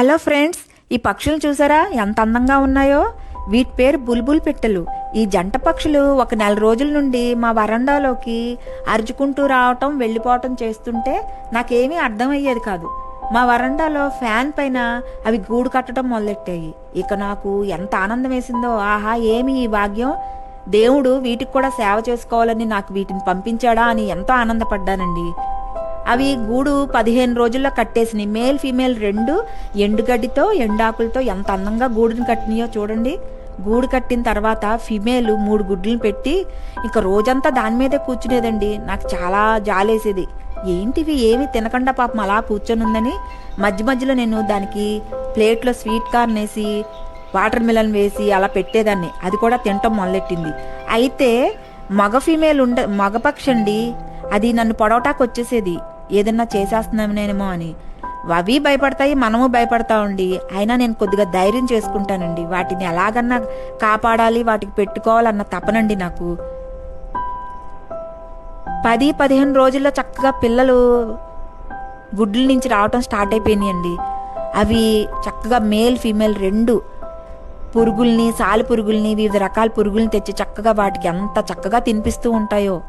Hello friends ఈ పక్షులు చూసారా? ఎంత అందంగా ఉన్నాయో? వీటి పేరు బుల్బుల్ పిట్టలు. ఈ జంట పక్షులు ఒక నెల రోజుల నుండి మా వరండాలోకి అరుచుకుంటూ రావటం వెళ్ళిపోవటం చేస్తుంటే నాకేమీ అర్థమయ్యేది కాదు. మా వరండాలో ఫ్యాన్ పైన అవి గూడు కట్టడం మొదలెట్టాయి. ఇక నాకు ఎంత ఆనందం వేసిందో ఆహా ఏమి ఈ భాగ్యం? దేవుడు వీటికి కూడా సేవ చేసుకోవాలని నాకు వీటిని పంపించాడా అని ఎంతో ఆనందపడ్డానండి. అవి గూడు పదిహేను రోజుల్లో కట్టేసినాయి. మేల్ ఫీమేల్ రెండు ఎండుగడ్డితో ఎండాకులతో ఎంత అందంగా గూడుని కట్టినాయో చూడండి. గూడు కట్టిన తర్వాత ఫిమేల్ మూడు గుడ్లను పెట్టి ఇంకా రోజంతా దాని మీదే కూర్చునేదండి. నాకు చాలా జాలేసేది. ఏంటివి ఏమి తినకుండా పాపం అలా కూర్చొని ఉందని మధ్య మధ్యలో నేను దానికి ప్లేట్లో స్వీట్ కార్న్ వేసి వాటర్ మిలన్ వేసి అలా పెట్టేదాన్ని. అది కూడా తినటం మొదలెట్టింది. అయితే మగ ఫీమేల్ ఉండ మగ పక్షి అండి అది నన్ను పొడవటాకు వచ్చేసేది ఏదన్నా చేసేస్తున్నామేనేమో అని. అవి భయపడతాయి మనము భయపడతామండి అయినా నేను కొద్దిగా ధైర్యం చేసుకుంటానండి. వాటిని ఎలాగన్నా కాపాడాలి వాటికి పెట్టుకోవాలన్న తపనండి నాకు. పది పదిహేను రోజుల్లో చక్కగా పిల్లలు గుడ్ల నుంచి రావటం స్టార్ట్ అయిపోయినాయండి. అవి చక్కగా మేల్ ఫీమేల్ రెండు పురుగుల్ని సాలి పురుగుల్ని వివిధ రకాల పురుగుల్ని తెచ్చి చక్కగా వాటికి ఎంత చక్కగా తినిపిస్తూ ఉంటాయో.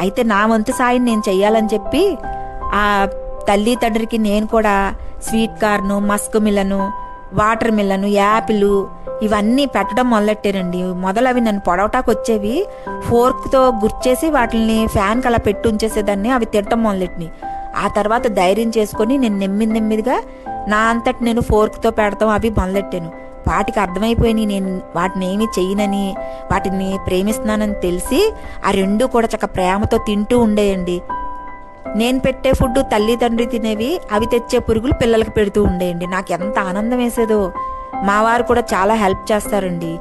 అయితే నా వంతు సాయం నేను చెయ్యాలని చెప్పి ఆ తల్లి తండ్రికి నేను కూడా sweet corn muskmelon watermelon apple ఇవన్నీ పెట్టడం మొదలెట్టారండి. మొదలు అవి నన్ను పొడవటాకు వచ్చేవి ఫోర్క్తో గుర్చేసి వాటిని ఫ్యాన్కి అలా పెట్టి ఉంచేసేదాన్ని అవి తిట్టడం మొదలెట్టినాయి. ఆ తర్వాత ధైర్యం చేసుకొని నేను నెమ్మది నెమ్మదిగా నా అంతటి నేను ఫోర్క్తో పెడతాం అవి మొదలెట్టాను. వాటికి అర్థమైపోయినాయి. నేను వాటిని ఏమీ చెయ్యనని వాటిని ప్రేమిస్తున్నానని తెలిసి ఆ రెండు కూడా చక్క ప్రేమతో తింటూ ఉండేయండి. నేను పెట్టే ఫుడ్ తల్లి తండ్రి తినేవి అవి తెచ్చే పురుగులు పిల్లలకు పెడుతూ ఉండేయండి. నాకు ఎంత ఆనందం వేసేదో. మా వారు కూడా చాలా హెల్ప్ చేస్తారండి.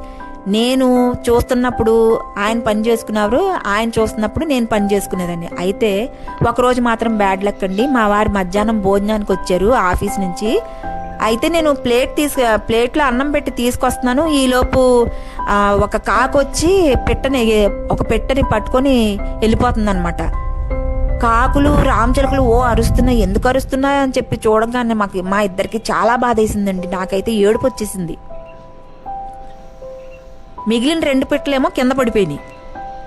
నేను చూస్తున్నప్పుడు ఆయన పని చేసుకున్నారు ఆయన చూస్తున్నప్పుడు నేను పని చేసుకునేదాన్ని. అయితే ఒకరోజు మాత్రం బ్యాడ్ లక్ అండి. మా వారు మధ్యాహ్నం భోజనానికి వచ్చారు ఆఫీస్ నుంచి. అయితే నేను ప్లేట్ తీసుకు ప్లేట్లో అన్నం పెట్టి తీసుకొస్తున్నాను. ఈలోపు ఒక కాకు వచ్చి పెట్టని ఒక పెట్టని పట్టుకొని వెళ్ళిపోతుంది అనమాట కాకులు రామచిలుకలు ఓ అరుస్తున్నాయి. ఎందుకు అరుస్తున్నాయి అని చెప్పి చూడగానే మాకు మా ఇద్దరికి చాలా బాధ వేసిందండి నాకైతే ఏడుపు వచ్చేసింది. మిగిలిన రెండు పెట్టలేమో కింద పడిపోయినాయి.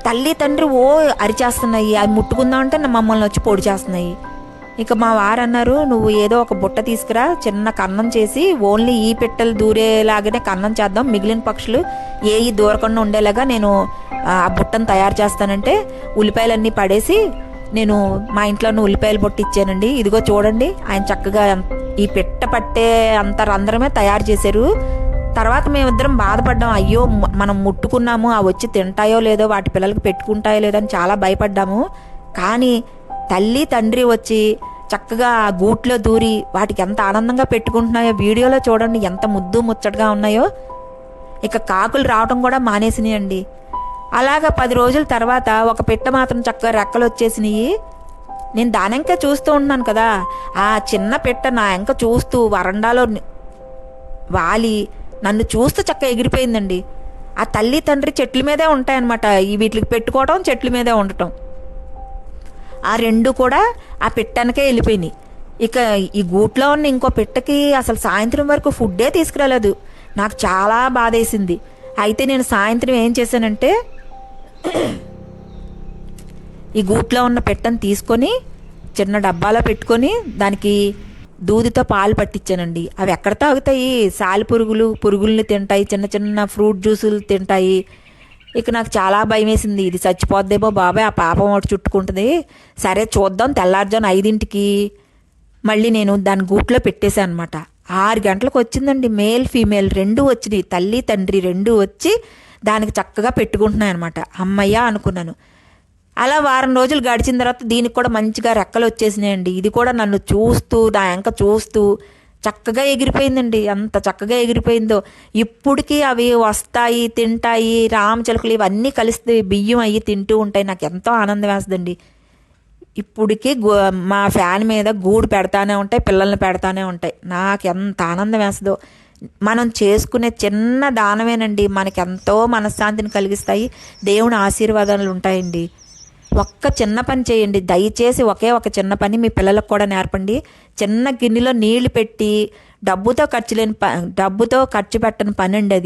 తల్లి తండ్రి ఓ అరిచేస్తున్నాయి. అవి ముట్టుకుందామంటే నా మమ్మల్ని వచ్చి పొడి చేస్తున్నాయి. ఇక మా వారు అన్నారు నువ్వు ఏదో ఒక బుట్ట తీసుకురా చిన్న కన్నం చేసి ఓన్లీ ఈ పిట్టలు దూరేలాగానే కన్నం చేద్దాం మిగిలిన పక్షులు ఏ దూరకుండా ఉండేలాగా నేను ఆ బుట్టను తయారు చేస్తానంటే ఉల్లిపాయలన్నీ పడేసి నేను మా ఇంట్లోనే ఉల్లిపాయలు బొట్టు ఇచ్చానండి. ఇదిగో చూడండి ఆయన చక్కగా ఈ పిట్ట పట్టే అంత రంధ్రమే తయారు చేశారు. తర్వాత మేమిద్దరం బాధపడ్డాం అయ్యో మనం ముట్టుకున్నాము అవి వచ్చి తింటాయో లేదో వాటి పిల్లలకి పెట్టుకుంటాయో లేదో అని చాలా భయపడ్డాము. కానీ తల్లి తండ్రి వచ్చి చక్కగా ఆ గూట్లో దూరి వాటికి ఎంత ఆనందంగా పెట్టుకుంటున్నాయో వీడియోలో చూడండి ఎంత ముద్దు ముచ్చటగా ఉన్నాయో. ఇక కాకులు రావటం కూడా మానేసినాయండి. అలాగా పది రోజుల తర్వాత ఒక పిట్ట మాత్రం చక్కగా రెక్కలు వచ్చేసినాయి నేను దానెంక చూస్తూ ఉన్నాను కదా ఆ చిన్న పిట్ట నా ఎంక చూస్తూ వరండాలో వాలి నన్ను చూస్తూ చక్క ఎగిరిపోయిందండి. ఆ తల్లి తండ్రి చెట్ల మీదే ఉంటాయన్నమాట. ఈ వీటికి పెట్టుకోవడం చెట్ల మీదే ఉండటం. ఆ రెండు కూడా ఆ పిట్టనకే వెళ్ళిపోయినాయి. ఇక ఈ గూట్లో ఉన్న ఇంకో పిట్టకి అసలు సాయంత్రం వరకు ఫుడ్డే తీసుకురాలేదు. నాకు చాలా బాధేసింది. అయితే నేను సాయంత్రం ఏం చేశానంటే ఈ గూట్లో ఉన్న పెట్టను తీసుకొని చిన్న డబ్బాలో పెట్టుకొని దానికి దూదితో పాలు పట్టించానండి. అవి ఎక్కడ తాగుతాయి? సాలి పురుగులు పురుగుల్ని తింటాయి చిన్న చిన్న ఫ్రూట్ జ్యూసులు తింటాయి. ఇక నాకు చాలా భయం వేసింది ఇది చచ్చిపోద్దేమో బాబాయ్ ఆ పాపం ఒకటి చుట్టుకుంటుంది. సరే చూద్దాం తెల్లారుజాను ఐదింటికి మళ్ళీ నేను దాని గూట్లో పెట్టేశాను అనమాట ఆరు గంటలకు వచ్చిందండి. మేల్ ఫీమేల్ రెండు వచ్చినాయి. తల్లి తండ్రి రెండు వచ్చి దానికి చక్కగా పెట్టుకుంటున్నాయి అనమాట అమ్మయ్య అనుకున్నాను. అలా వారం రోజులు గడిచిన తర్వాత దీనికి కూడా మంచిగా రెక్కలు వచ్చేసినాయండి. ఇది కూడా నన్ను చూస్తూ నా ఎంక చూస్తూ చక్కగా ఎగిరిపోయిందండి. అంత చక్కగా ఎగిరిపోయిందో. ఇప్పటికీ అవి వస్తాయి తింటాయి రామచిలుకలు ఇవన్నీ కలిసి బియ్యం అయ్యి తింటూ ఉంటాయి నాకు ఎంతో ఆనందం వేస్తుందండి. ఇప్పటికీ గో మా ఫ్యాన్ మీద గూడు పెడతానే ఉంటాయి పిల్లల్ని పెడతానే ఉంటాయి. నాకు ఎంత ఆనందం వేస్తుందో. మనం చేసుకునే చిన్న దానమేనండి. మనకెంతో మనశ్శాంతిని కలిగిస్తాయి. దేవుని ఆశీర్వాదాలు ఉంటాయండి. ఒక్క చిన్న పని చేయండి. దయచేసి ఒకే ఒక చిన్న పని మీ పిల్లలకు కూడా నేర్పండి. చిన్న గిన్నెలో నీళ్ళు పెట్టి డబ్బుతో ఖర్చు లేని ప డబ్బుతో ఖర్చు పెట్టని పని అండి అది.